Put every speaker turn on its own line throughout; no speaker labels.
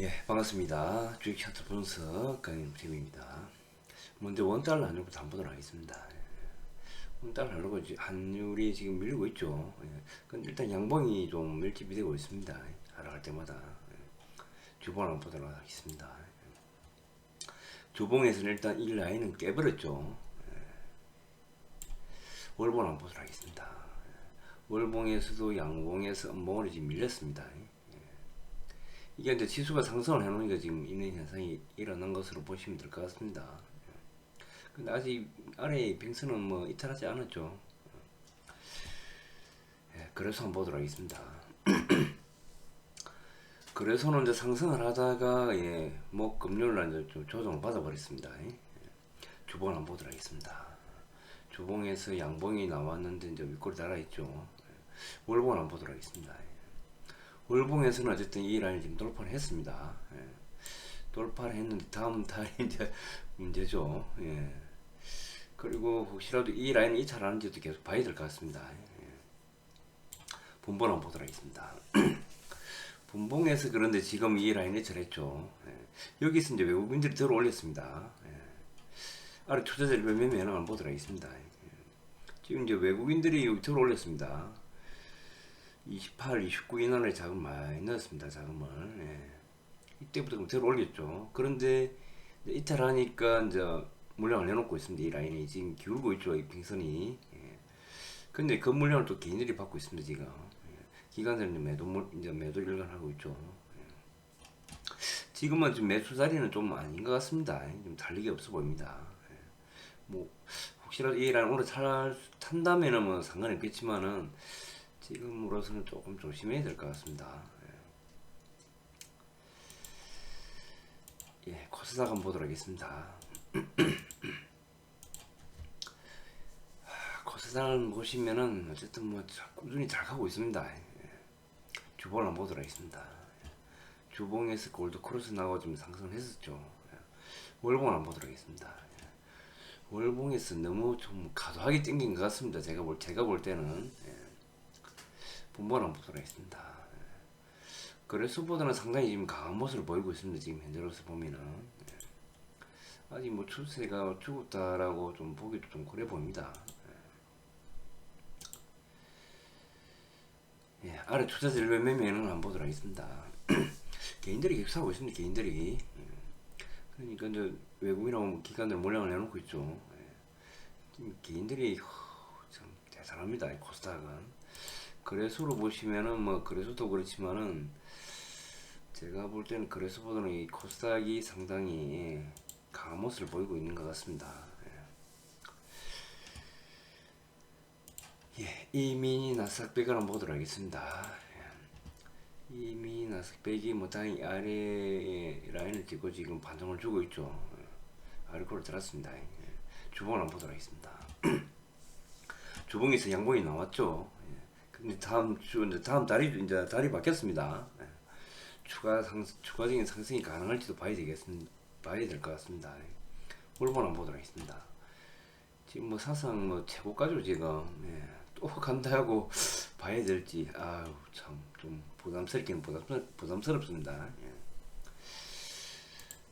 예, 반갑습니다. 주식 차트 분석 강림팀입니다. 먼저 원달러 환율부터 한번 보도록 하겠습니다. 예. 원달러 이제 환율이 지금 밀리고 있죠. 예. 근데 일단 양봉이 좀 밀집이 되고 있습니다. 예. 하락할 때마다. 예. 주봉 한번 보도록 하겠습니다. 예. 주봉에서는 일단 이 라인은 깨버렸죠. 예. 월봉 한번 보도록 하겠습니다. 예. 월봉에서도 양봉에서 음봉으로 지금 밀렸습니다. 예. 이게 이제 지수가 상승을 해놓으니까 지금 있는 현상이 일어난 것으로 보시면 될 것 같습니다. 근데 아직 아래 빙수는 뭐 이탈하지 않았죠. 예, 그래서 한번 보도록 하겠습니다. 그래서는 이제 상승을 하다가 예, 뭐 금요일 날 이제 좀 조정을 받아버렸습니다. 예. 주봉을 한번 보도록 하겠습니다. 주봉에서 양봉이 나왔는데 이제 윗골이 달아있죠. 예. 월봉을 한번 보도록 하겠습니다. 예. 월봉에서는 어쨌든 이 라인을 지금 돌파를 했습니다. 예. 돌파를 했는데 다음 달이 이제 문제죠. 예. 그리고 혹시라도 이 라인이 이탈하는지도 계속 봐야 될 것 같습니다. 예. 분봉 한번 보도록 하겠습니다. 분봉에서 그런데 지금 이 라인이 이탈했죠. 예. 여기서 이제 외국인들이 들어 올렸습니다. 예. 아래 투자자들 몇 명을 한번 보도록 하겠습니다. 예. 지금 이제 외국인들이 여기 들어 올렸습니다. 28, 29 인원의 자금 많이 넣었습니다. 자금을. 예. 이때부터 좀 들어 올렸죠. 그런데 이탈하니까 이제 물량을 내놓고 있습니다. 이 라인이 지금 기울고 있죠. 이 빙선이. 예. 근데 그 물량을 또 개인들이 받고 있습니다. 지금. 예. 기관들은 매도 물- 이제 매도 일관하고 있죠. 예. 지금은 지금 매수 자리는 좀 아닌 것 같습니다. 좀 달리기 없어 보입니다. 예. 뭐 혹시라도 이 라인 탈, 탄다면은 뭐 상관이 없겠지만은 지금으로서는 조금 조심해야 될 것 같습니다. 예, 예 코스닥 한번 보도록 하겠습니다. 하, 코스닥을 보시면은 어쨌든 뭐 자- 꾸준히 잘 가고 있습니다. 예. 주봉을 한번 보도록 하겠습니다. 예. 주봉에서 골드 크로스 나오고 좀 상승을 했었죠. 예. 월봉을 한번 보도록 하겠습니다. 예. 월봉에서 너무 좀 과도하게 땡긴 것 같습니다. 제가 볼 제가 볼 때는 예. 보도록 하겠습니다. 예. 그래서보다는 상당히 지금 강한 모습을 보이고 있습니다. 지금 현재로서 보면은 예. 아직 뭐 추세가 죽었다라고 좀 보기도 좀 그래 보입니다. 예, 예, 아래 몇 명은 한번 보도록 하겠습니다. 개인들이 사고 있습니다. 개인들이 예. 그러니까 이제 외국인하고 뭐 기관들 물량을 내놓고 있죠. 개인들이 허, 참 대단합니다. 이 코스닥은. 거래소로 보시면은 뭐 거래소도 그렇지만은 제가 볼 때는 거래소보다는 이 코스닥이 상당히 강한 모습을 보이고 있는 것 같습니다. 예, 예 이미 나스닥백을 한번 보도록 하겠습니다. 예. 이미 나스닥백이 뭐 다행히 아래 라인을 찍고 지금 반등을 주고 있죠. 예. 아래코를 들었습니다. 예. 주봉을 한번 보도록 하겠습니다. 주봉에서 양봉이 나왔죠. 예. 다음 주 이제 다음 달이 이제 달이 바뀌었습니다. 예. 추가 상 추가적인 상승이 가능할지도 봐야 되겠습니다. 봐야 될 것 같습니다. 예. 월봉 한번 보도록 하겠습니다. 지금 뭐 사상 뭐 최고까지로 지금 예. 또 간다고 봐야 될지 아우 참좀 부담스럽긴 부담 부담스럽습니다. 예.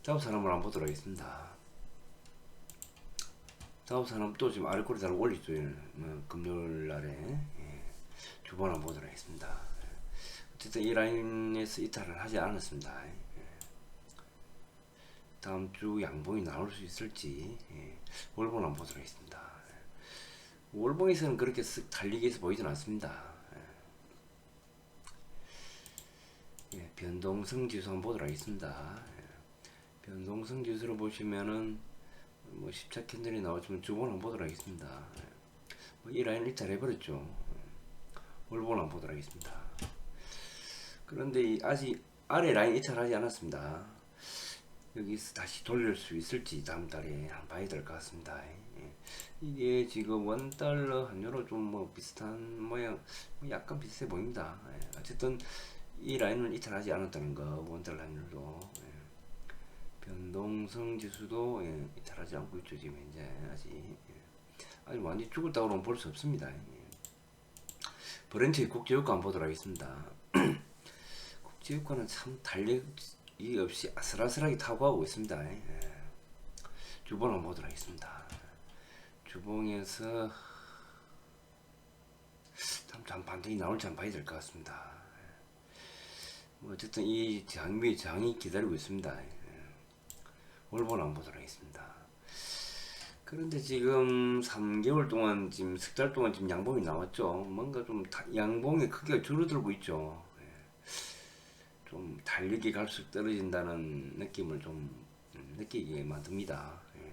다음 사람을 한번 보도록 하겠습니다. 다음 사람 또 지금 아래 꼬리 잘 올리죠. 예. 뭐 금요일 날에 예. 주번 한번 보도록 하겠습니다. 예. 어쨌든 이 라인에서 이탈을 하지 않았습니다. 예. 다음 주 양봉이 나올 수 있을지 예. 월봉 한번 보도록 하겠습니다. 예. 월봉에서는 그렇게 쓱 달리기 해서 보이진 않습니다. 변동성 지수 한번 보도록 하겠습니다. 예. 변동성 지수를 보시면은 뭐 십자 캔들이 나오지만 주봉을 한번 보도록 하겠습니다. 예. 뭐 이 라인을 이탈해버렸죠. 예. 월봉을 한번 보도록 하겠습니다. 그런데 이 아직 아래 라인 이탈하지 않았습니다. 여기서 다시 돌릴 수 있을지 다음 달에 한번 봐야 될 것 같습니다. 예. 이게 지금 원 달러 한 유로 좀 뭐 비슷한 모양, 뭐 약간 비슷해 보입니다. 예. 어쨌든 이 라인을 이탈하지 않았다는 거, 원 달러 한 유로. 예. 변동성 지수도 예, 이탈하지 않고 있죠 지금 현재 아직. 예. 아직 완전히 죽었다고는 볼 수 없습니다. 예. 브렌치 국제유가 한번 보도록 하겠습니다. 국제유가는 참 달리 이게 없이 아슬아슬하게 타고하고 있습니다. 예. 주봉 한번 보도록 하겠습니다. 주봉에서 참, 참 반등이 나올지 한번 봐야 될 것 같습니다. 뭐 어쨌든 이 장미 장이 기다리고 있습니다. 예. 월본 한번 보도록 하겠습니다. 그런데 지금 3개월 동안 지금 석 달 동안 지금 양봉이 나왔죠. 뭔가 좀 타- 양봉의 크기가 줄어들고 있죠. 예. 좀 달력이 갈수록 떨어진다는 느낌을 좀 음, 느끼게 만듭니다. 예.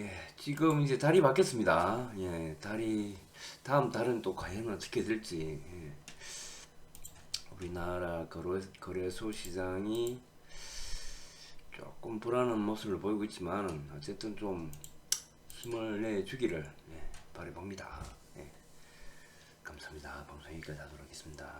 예, 지금 이제 달이 바뀌었습니다. 예, 달이 다음 달은 또 과연 어떻게 될지. 예. 우리나라 거래, 거래소 시장이 불안한 모습을 보이고 있지만 어쨌든 좀 힘을 내 주기를 예, 바라봅니다. 예. 감사합니다. 방송 여기까지 하도록 하겠습니다.